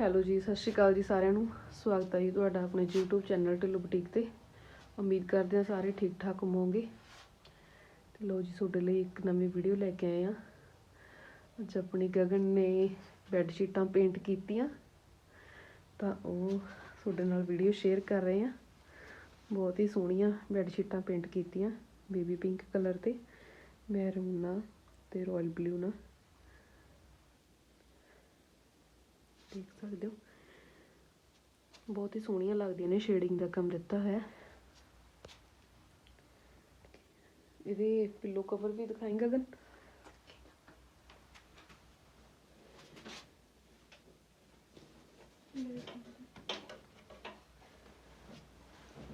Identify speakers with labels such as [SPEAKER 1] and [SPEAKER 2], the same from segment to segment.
[SPEAKER 1] Hello ਜੀ, ਸਤਿ ਸ਼੍ਰੀ ਅਕਾਲ ਜੀ ਸਾਰਿਆਂ ਨੂੰ। ਸਵਾਗਤ ਹੈ ਜੀ ਤੁਹਾਡਾ ਆਪਣੇ YouTube ਚੈਨਲ ਢਿੱਲੋਂ ਬੁਟੀਕ ਤੇ। ਉਮੀਦ ਕਰਦੇ ਹਾਂ ਸਾਰੇ ਠੀਕ ਠਾਕ ਹੋਵੋਗੇ। ਤੇ ਲੋ ਜੀ, ਤੁਹਾਡੇ ਲਈ ਇੱਕ ਨਵੀਂ ਵੀਡੀਓ ਲੈ ਕੇ ਆਏ ਆ ਅੱਜ ਆਪਣੀ ਗਗਨ ਨੇ ਬੈੱਡ ਸ਼ੀਟਾਂ ਪੇਂਟ ਕੀਤੀਆਂ। ਤਾਂ ਉਹ ਤੁਹਾਡੇ ਨਾਲ ਵੀਡੀਓ ਸ਼ੇਅਰ ਕਰ ਰਹੇ ਆ ਬਹੁਤ ਹੀ ਸੋਹਣੀਆਂ ਬੈੱਡ ਸ਼ੀਟਾਂ ਪੇਂਟ ਕੀਤੀਆਂ ਬੇਬੀ ਪਿੰਕ ਕਲਰ ਤੇ ਮੈਰੂਨ ਨਾਲ ਤੇ ਰਾਇਲ ਬਲੂ ਨਾਲ ਦੇਖ ਸਕਦੇ ਹੋ। ਬਹੁਤ ਹੀ ਸੋਹਣੀਆਂ ਲੱਗਦੀਆਂ ਨੇ ਸ਼ੇਡਿੰਗ ਦਾ ਕੰਮ ਦਿੱਤਾ ਹੋਇਆ। ਇਹਦੇ ਪਿੱਲੋ ਕਵਰ ਵੀ ਦਿਖਾਏਂਗਾ ਗਨ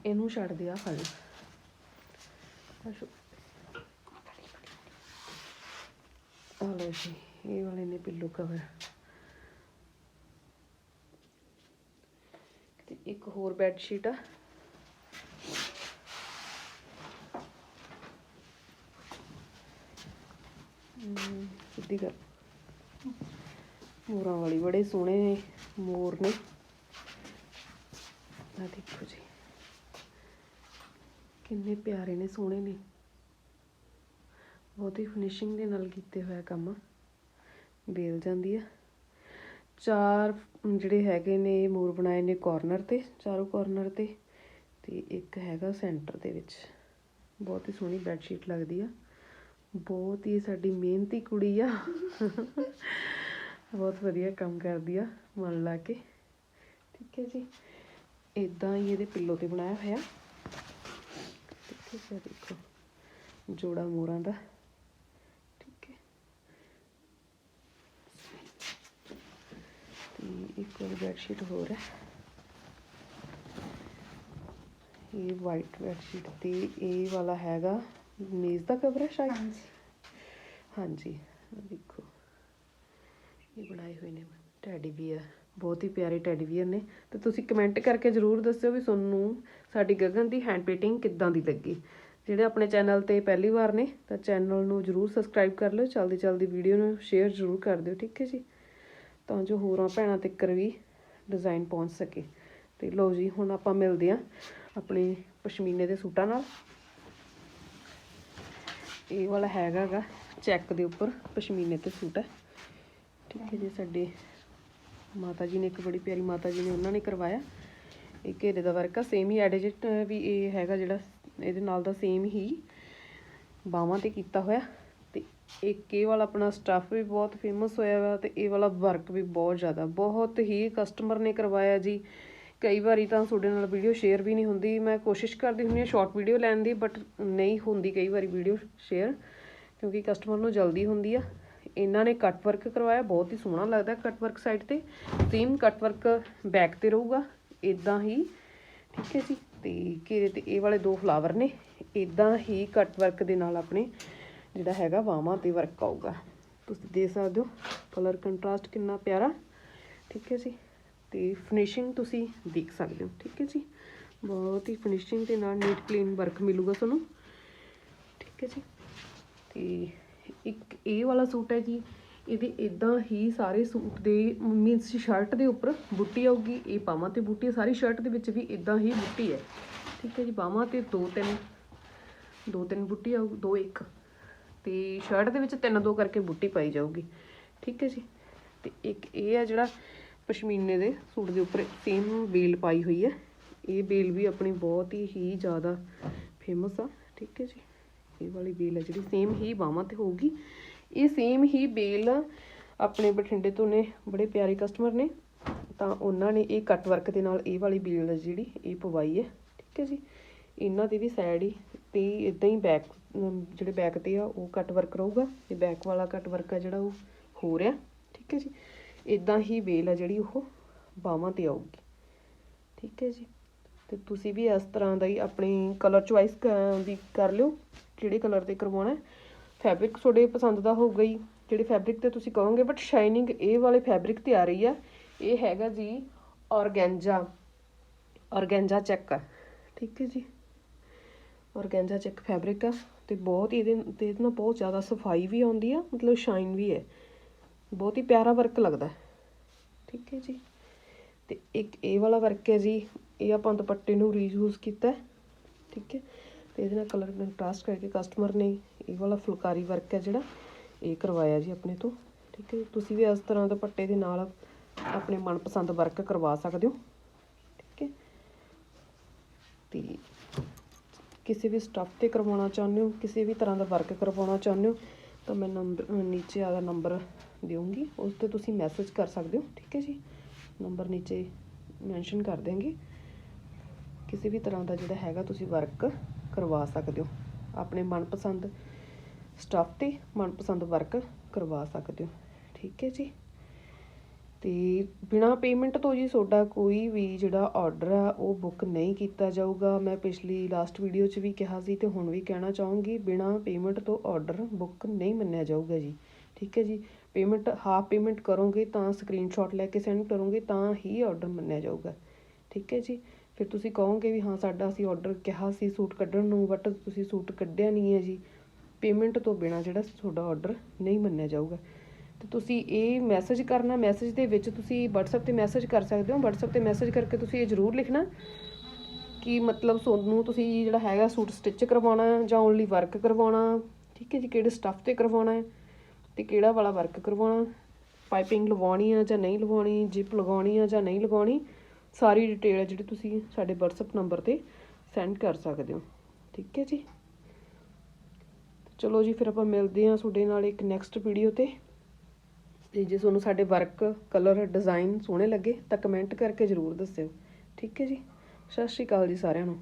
[SPEAKER 1] ਇਹਨੂੰ ਛੱਡ ਦਿਆ ਫਲ ਆਸ਼ੋ ਜੀ, ਇਹ ਵਾਲੇ ਨੇ ਪਿੱਲੋ ਕਵਰ ਇੱਕ ਹੋਰ ਬੈੱਡ ਸ਼ੀਟ ਆ। ਹਮ, ਸਿੱਧੀ ਕਰ ਮੋਰਾਂ ਵਾਲੀ ਬੜੇ ਸੋਹਣੇ ਮੋਰ ਨੇ। ਆ ਦੇਖੋ ਜੀ। ਕਿੰਨੇ ਪਿਆਰੇ ਨੇ ਸੋਹਣੇ ਨੇ। ਬਹੁਤ ਹੀ ਫਿਨਿਸ਼ਿੰਗ ਦੇ ਨਾਲ ਕੀਤੇ ਹੋਇਆ ਕੰਮ ਬੇਲ ਜਾਂਦੀ ਆ। ਚਾਰ ਜਿਹੜੇ ਹੈਗੇ ਨੇ ਮੋਰ ਬਣਾਏ ਨੇ ਕੋਰਨਰ ਤੇ, ਚਾਰੋਂ ਕੋਰਨਰ ਤੇ ਤੇ ਇੱਕ ਹੈਗਾ ਸੈਂਟਰ ਦੇ ਵਿੱਚ। ਬਹੁਤ ਹੀ ਸੋਹਣੀ ਬੈੱਡ ਸ਼ੀਟ ਲੱਗਦੀ ਆ। ਬਹੁਤ ਹੀ ਸਾਡੀ ਮਿਹਨਤੀ ਕੁੜੀ ਆ। ਬਹੁਤ ਵਧੀਆ ਕੰਮ ਕਰਦੀ ਆ, ਮਨ ਲਾ ਕੇ। ਠੀਕ ਹੈ ਜੀ। ਇਦਾਂ ਹੀ ਇਹਦੇ ਪਿੱਲੋ ਤੇ ਬਣਾਇਆ ਹੋਇਆ। ਠੀਕ ਹੈ ਦੇਖੋ। ਜੋੜਾ ਮੋਰਾਂ ਦਾ ਠੀਕ ਹੈ ਬੈੱਡ ਸ਼ੀਟ ਹੋਰ ਹੈ। ਇਹ ਵਾਈਟ ਬੈੱਡ ਸ਼ੀਟ ਤੇ ਇਹ ਵਾਲਾ ਹੈਗਾ ਮੇਜ਼ ਦਾ ਕਵਰ ਹੈ ਸ਼ਾਇਦ?
[SPEAKER 2] ਹਾਂਜੀ।
[SPEAKER 1] ਹਾਂਜੀ ਦੇਖੋ। ਇਹ ਬਣਾਏ ਹੋਏ ਨੇ ਟੈਡੀ ਬੀਅਰ ਬਹੁਤ ਹੀ ਪਿਆਰੇ ਟੈਡੀ ਬੀਅਰ ਨੇ। ਤੇ ਤੁਸੀਂ ਕਮੈਂਟ ਕਰਕੇ ਜਰੂਰ ਦੱਸਿਓ ਵੀ ਤੁਹਾਨੂੰ ਸਾਡੀ ਗਗਨ ਦੀ ਹੈਂਡ ਪੇਂਟਿੰਗ ਕਿੱਦਾਂ ਦੀ ਲੱਗੀ। ਜਿਹੜੇ ਆਪਣੇ ਚੈਨਲ ਤੇ ਪਹਿਲੀ ਵਾਰ ਨੇ ਤਾਂ ਚੈਨਲ ਨੂੰ ਜਰੂਰ ਸਬਸਕ੍ਰਾਈਬ ਕਰ ਲਿਓ। ਚਲਦੀ ਚਲਦੀ ਵੀਡੀਓ ਨੂੰ ਸ਼ੇਅਰ ਜਰੂਰ ਕਰ ਦਿਓ ਠੀਕ ਹੈ ਜੀ? ਤਾਂ ਜੋ ਹੋਰਾਂ ਭੈਣਾਂ ਤੱਕ ਵੀ ਡਿਜ਼ਾਈਨ ਪਹੁੰਚ ਸਕੇ। ਤੇ ਲਓ ਜੀ, ਹੁਣ ਆਪਾਂ ਮਿਲਦੇ ਆਂ ਆਪਣੇ ਪਸ਼ਮੀਨੇ ਦੇ ਸੂਟਾਂ ਨਾਲ। ਇਹ ਵਾਲਾ ਹੈਗਾ ਗਾ ਚੈੱਕ ਦੇ ਉੱਪਰ ਪਸ਼ਮੀਨੇ ਤੇ ਸੂਟ ਹੈ। ਠੀਕ ਹੈ ਜੀ, ਸਾਡੇ ਮਾਤਾ ਜੀ ਨੇ ਇੱਕ ਬੜੀ ਪਿਆਰੀ ਮਾਤਾ ਜੀ ਨੇ ਉਹਨਾਂ ਨੇ ਕਰਵਾਇਆ। ਇਹ ਘੇਰੇ ਦਾ ਵਰਕ ਆ ਸੇਮ ਹੀ ਐਡਿਟ ਵੀ ਇਹ ਹੈਗਾ ਜਿਹੜਾ, ਇਹਦੇ ਨਾਲ ਦਾ ਸੇਮ ਹੀ ਬਾਹਾਂ ਤੇ ਕੀਤਾ ਹੋਇਆ। ਇੱਕ ਇਹ ਵਾਲਾ ਆਪਣਾ ਸਟੱਫ ਵੀ ਬਹੁਤ ਫੇਮਸ ਹੋਇਆ ਵਾ ਤੇ ਇਹ ਵਾਲਾ ਵਰਕ ਵੀ ਬਹੁਤ ਜ਼ਿਆਦਾ। ਬਹੁਤ ਹੀ ਕਸਟਮਰ ਨੇ ਕਰਵਾਇਆ ਜੀ। ਕਈ ਵਾਰੀ ਤਾਂ ਤੁਹਾਡੇ ਨਾਲ ਵੀਡੀਓ ਸ਼ੇਅਰ ਵੀ ਨਹੀਂ ਹੁੰਦੀ। ਮੈਂ ਕੋਸ਼ਿਸ਼ ਕਰਦੀ ਹੁੰਦੀ ਹਾਂ ਸ਼ਾਰਟ ਵੀਡੀਓ ਲੈਣ ਦੀ ਬਟ ਨਹੀਂ ਹੁੰਦੀ ਕਈ ਵਾਰੀ ਵੀਡੀਓ ਸ਼ੇਅਰ ਕਿਉਂਕਿ ਕਸਟਮਰ ਨੂੰ ਜਲਦੀ ਹੁੰਦੀ ਆ। ਇਹਨਾਂ ਨੇ ਕੱਟ ਵਰਕ ਕਰਵਾਇਆ, ਬਹੁਤ ਹੀ ਸੋਹਣਾ ਲੱਗਦਾ ਕੱਟ ਵਰਕ ਸਾਈਡ ਤੇ। ਸੇਮ ਕੱਟ ਵਰਕ ਬੈਕ ਤੇ ਰਹੂਗਾ। ਇਦਾਂ ਹੀ, ਠੀਕ ਹੈ ਜੀ। ਤੇ ਘੇਰੇ ਤੇ ਇਹ ਵਾਲੇ ਦੋ ਫਲਾਵਰ ਨੇ। ਇਦਾਂ ਹੀ ਕੱਟ ਵਰਕ ਦੇ ਨਾਲ ਆਪਣੇ ਜਿਹੜਾ ਹੈਗਾ ਬਾਹਾਂ ਤੇ ਵਰਕ ਆਊਗਾ। ਤੁਸੀਂ ਦੇ ਸਕਦੇ ਹੋ ਕਲਰ ਕੰਟਰਾਸਟ ਕਿੰਨਾ ਪਿਆਰਾ, ਠੀਕ ਹੈ ਜੀ? ਤੇ ਫਿਨਿਸ਼ਿੰਗ ਤੁਸੀਂ ਦੇਖ ਸਕਦੇ ਹੋ, ਠੀਕ ਹੈ ਜੀ? ਬਹੁਤ ਹੀ ਫਿਨਿਸ਼ਿੰਗ ਦੇ ਨਾਲ ਨੀਟ ਕਲੀਨ ਵਰਕ ਮਿਲੂਗਾ ਤੁਹਾਨੂੰ, ਠੀਕ ਹੈ ਜੀ? ਤੇ ਇੱਕ ਇਹ ਵਾਲਾ ਸੂਟ ਹੈ ਜੀ, ਇਹਦੇ ਇਦਾਂ ਹੀ ਸਾਰੇ ਸੂਟ ਦੇ ਮੀਨਸ ਸ਼ਰਟ ਦੇ ਉੱਪਰ ਬੁੱਟੀ ਆਊਗੀ, ਇਹ ਬਾਹਾਂ ਤੇ ਬੁੱਟੀ ਸਾਰੀ ਸ਼ਰਟ ਦੇ ਵਿੱਚ ਵੀ ਇਦਾਂ ਹੀ ਬੁੱਟੀ ਹੈ, ਠੀਕ ਹੈ ਜੀ? ਬਾਹਾਂ ਤੇ ਦੋ ਤਿੰਨ ਦੋ ਤਿੰਨ ਬੁੱਟੀ ਆਊ, ਦੋ ਇੱਕ। ਤੇ ਸ਼ਰਟ ਦੇ ਵਿੱਚ ਤਿੰਨ ਦੋ ਕਰਕੇ ਬੁੱਟੀ ਪਾਈ ਜਾਊਗੀ। ਠੀਕ ਹੈ ਜੀ? ਤੇ ਇੱਕ ਇਹ ਹੈ ਜਿਹੜਾ ਪਸ਼ਮੀਨੇ ਦੇ ਸੂਟ ਦੇ ਉੱਪਰ ਸੇਮ ਬੇਲ ਪਾਈ ਹੋਈ ਹੈ। ਇਹ ਬੇਲ ਵੀ ਆਪਣੀ ਬਹੁਤ ਹੀ ਜ਼ਿਆਦਾ ਫੇਮਸ ਆ। ਠੀਕ ਹੈ ਜੀ? ਇਹ ਵਾਲੀ ਬੇਲ ਹੈ ਜਿਹੜੀ ਸੇਮ ਹੀ ਬਾਹਾਂ ਤੇ ਹੋਊਗੀ। ਇਹ ਸੇਮ ਹੀ ਬੇਲ ਆਪਣੇ ਬਠਿੰਡੇ ਤੋਂ ਨੇ, ਬੜੇ ਪਿਆਰੇ ਕਸਟਮਰ ਨੇ। ਤਾਂ ਉਹਨਾਂ ਨੇ ਇਹ ਕੱਟ ਵਰਕ ਦੇ ਨਾਲ ਇਹ ਵਾਲੀ ਬੇਲ ਹੈ ਜਿਹੜੀ, ਇਹ ਪਵਾਈ ਹੈ। ਠੀਕ ਹੈ ਜੀ? ਇਹਨਾਂ ਦੀ ਵੀ ਸਾਈਡ ਹੀ ਤੇ ਇਦਾਂ ਹੀ ਬੈਕ ਜਿਹੜੇ ਬੈਕ ਤੇ ਆ, ਉਹ ਕੱਟ ਵਰਕ ਰਹੂਗਾ ਤੇ ਬੈਕ ਵਾਲਾ ਕੱਟ ਵਰਕ ਆ ਜਿਹੜਾ ਉਹ ਹੋ ਰਿਹਾ, ਠੀਕ ਹੈ ਜੀ? ਇਦਾਂ ਹੀ ਬੇਲ ਆ ਜਿਹੜੀ ਉਹ ਬਾਹਾਂ ਤੇ ਆਊਗੀ, ਠੀਕ ਹੈ ਜੀ? ਤੇ ਤੁਸੀਂ ਵੀ ਇਸ ਤਰ੍ਹਾਂ ਦਾ ਹੀ ਆਪਣੀ ਕਲਰ ਚੁਆਇਸ ਦੀ ਕਰ ਲਿਓ, ਕਿਹੜੇ ਕਲਰ ਤੇ ਕਰਵਾਉਣਾ ਫੈਬਰਿਕ ਤੁਹਾਡੇ ਪਸੰਦ ਦਾ ਹੋਊਗਾ ਹੀ, ਜਿਹੜੇ ਫੈਬਰਿਕ ਤੇ ਤੁਸੀਂ ਕਹੋਗੇ ਬਟ ਸ਼ਾਈਨਿੰਗ ਇਹ ਵਾਲੇ ਫੈਬਰਿਕ ਤੇ ਆ ਰਹੀ ਆ। ਇਹ ਹੈਗਾ ਜੀ ਔਰਗੈਂਜਾ ਔਰਗੈਂਜਾ ਚੈੱਕ ਠੀਕ ਹੈ ਜੀ? ਔਰਗੈਂਜਾ ਚੈੱਕ ਫੈਬਰਿਕ ਆ ਤੇ ਬਹੁਤ ਹੀ ਇਹਦੇ ਤੇ ਇਹਦੇ ਨਾਲ ਬਹੁਤ ਜ਼ਿਆਦਾ ਸਫ਼ਾਈ ਵੀ ਆਉਂਦੀ ਆ, ਮਤਲਬ ਸ਼ਾਈਨ ਵੀ ਹੈ। ਬਹੁਤ ਹੀ ਪਿਆਰਾ ਵਰਕ ਲੱਗਦਾ ਠੀਕ ਹੈ ਜੀ। ਤੇ ਇੱਕ ਇਹ ਵਾਲਾ ਵਰਕ ਹੈ ਜੀ, ਇਹ ਆਪਾਂ ਦੁਪੱਟੇ ਨੂੰ ਰੀਯੂਜ਼ ਕੀਤਾ ਠੀਕ ਹੈ। ਤੇ ਇਹਦੇ ਨਾਲ ਕਲਰ ਕੰਟਰਾਸਟ ਕਰਕੇ ਕਸਟਮਰ ਨੇ ਇਹ ਵਾਲਾ ਫੁਲਕਾਰੀ ਵਰਕ ਹੈ ਜਿਹੜਾ, ਇਹ ਕਰਵਾਇਆ ਜੀ ਆਪਣੇ ਤੋਂ। ਠੀਕ ਹੈ ਤੁਸੀਂ ਵੀ ਇਸ ਤਰ੍ਹਾਂ ਦੁਪੱਟੇ ਦੇ ਨਾਲ ਆਪਣੇ ਮਨਪਸੰਦ ਵਰਕ ਕਰਵਾ ਸਕਦੇ ਹੋ। ਠੀਕ ਹੈ। ਤੇ ਕਿਸੇ ਵੀ ਸਟੱਫ ਤੇ ਕਰਵਾਉਣਾ ਚਾਹੁੰਦੇ ਹੋ, ਕਿਸੇ ਵੀ ਤਰ੍ਹਾਂ ਦਾ ਵਰਕ ਕਰਵਾਉਣਾ ਚਾਹੁੰਦੇ ਹੋ, ਤਾਂ ਮੈਂ ਨੰਬਰ ਨੀਚੇ ਆਦਾ ਨੰਬਰ ਦੇਵਾਂਗੀ ਉਸ ਤੇ ਤੁਸੀਂ ਮੈਸੇਜ ਕਰ ਸਕਦੇ ਹੋ, ਠੀਕ ਹੈ ਜੀ? ਨੰਬਰ ਨੀਚੇ ਮੈਂਸ਼ਨ ਕਰ ਦੇਵਾਂਗੇ ਕਿਸੇ ਵੀ ਤਰ੍ਹਾਂ ਦਾ ਜਿਹੜਾ ਹੈਗਾ ਤੁਸੀਂ ਵਰਕ ਕਰਵਾ ਸਕਦੇ ਹੋ, ਆਪਣੇ ਮਨਪਸੰਦ ਸਟੱਫ ਤੇ ਮਨਪਸੰਦ ਵਰਕ ਕਰਵਾ ਸਕਦੇ ਹੋ, ਠੀਕ ਹੈ ਜੀ? ਅਤੇ ਬਿਨਾਂ ਪੇਮੈਂਟ ਤੋਂ ਜੀ ਤੁਹਾਡਾ ਕੋਈ ਵੀ ਜਿਹੜਾ ਔਡਰ ਆ, ਉਹ ਬੁੱਕ ਨਹੀਂ ਕੀਤਾ ਜਾਊਗਾ। ਮੈਂ ਪਿਛਲੀ ਲਾਸਟ ਵੀਡੀਓ 'ਚ ਵੀ ਕਿਹਾ ਸੀ ਅਤੇ ਹੁਣ ਵੀ ਕਹਿਣਾ ਚਾਹੂੰਗੀ, ਬਿਨਾਂ ਪੇਮੈਂਟ ਤੋਂ ਔਡਰ ਬੁੱਕ ਨਹੀਂ ਮੰਨਿਆ ਜਾਊਗਾ ਜੀ। ਠੀਕ ਹੈ ਜੀ? ਪੇਮੈਂਟ ਹਾਫ ਪੇਮੈਂਟ ਕਰੋਗੇ ਤਾਂ ਸਕਰੀਨਸ਼ਾਟ ਲੈ ਕੇ ਸੈਂਡ ਕਰੋਗੇ, ਤਾਂ ਹੀ ਔਡਰ ਮੰਨਿਆ ਜਾਊਗਾ। ਠੀਕ ਹੈ ਜੀ? ਫਿਰ ਤੁਸੀਂ ਕਹੋਗੇ ਵੀ ਹਾਂ, ਸਾਡਾ ਅਸੀਂ ਆਰਡਰ ਕਿਹਾ ਸੀ ਸੂਟ ਕੱਢਣ ਨੂੰ ਬਟ ਤੁਸੀਂ ਸੂਟ ਕੱਢਿਆ ਨਹੀਂ ਹੈ ਜੀ। ਪੇਮੈਂਟ ਤੋਂ ਬਿਨਾ ਜਿਹੜਾ ਤੁਹਾਡਾ ਆਰਡਰ ਨਹੀਂ ਮੰਨਿਆ ਜਾਊਗਾ। ਤੇ ਤੁਸੀਂ ਇਹ ਮੈਸੇਜ ਕਰਨਾ ਮੈਸੇਜ ਦੇ ਵਿੱਚ ਤੁਸੀਂ WhatsApp ਤੇ ਮੈਸੇਜ ਕਰ ਸਕਦੇ ਹੋ। WhatsApp ਤੇ ਮੈਸੇਜ ਕਰਕੇ ਤੁਸੀਂ ਇਹ ਜ਼ਰੂਰ ਲਿਖਣਾ ਕਿ ਮਤਲਬ ਤੁਹਾਨੂੰ ਤੁਸੀਂ ਜਿਹੜਾ ਹੈਗਾ ਸੂਟ ਸਟਿਚ ਕਰਵਾਉਣਾ ਜਾਂ ਓਨਲੀ ਵਰਕ ਕਰਵਾਉਣਾ, ਠੀਕ ਹੈ ਜੀ, ਕਿਹੜੇ ਸਟੱਫ ਤੇ ਕਰਵਾਉਣਾ ਹੈ ਤੇ ਕਿਹੜਾ ਵਾਲਾ ਵਰਕ ਕਰਵਾਉਣਾ ਪਾਈਪਿੰਗ ਲਵਾਉਣੀ ਆ ਜਾਂ ਨਹੀਂ ਲਵਾਉਣੀ ਜਿਪ ਲਗਾਉਣੀ ਆ ਜਾਂ ਨਹੀਂ ਲਗਾਉਣੀ, ਸਾਰੀ ਡਿਟੇਲ ਜਿਹੜੀ ਤੁਸੀਂ ਸਾਡੇ WhatsApp ਨੰਬਰ ਤੇ ਸੈਂਡ ਕਰ ਸਕਦੇ ਹੋ। ਠੀਕ ਹੈ ਜੀ? ਚਲੋ ਜੀ, ਫਿਰ ਆਪਾਂ ਮਿਲਦੇ ਹਾਂ ਤੁਹਾਡੇ ਨਾਲ ਇੱਕ ਨੈਕਸਟ ਵੀਡੀਓ ਤੇ। ਤੇ ਜੇ ਤੁਹਾਨੂੰ ਸਾਡੇ ਵਰਕ ਕਲਰ ਡਿਜ਼ਾਈਨ ਸੋਹਣੇ ਲੱਗੇ ਤਾਂ ਕਮੈਂਟ ਕਰਕੇ ਜ਼ਰੂਰ ਦੱਸਿਓ। ਠੀਕ ਹੈ ਜੀ? ਸਤਿ ਸ਼੍ਰੀ ਅਕਾਲ ਜੀ ਸਾਰਿਆਂ ਨੂੰ।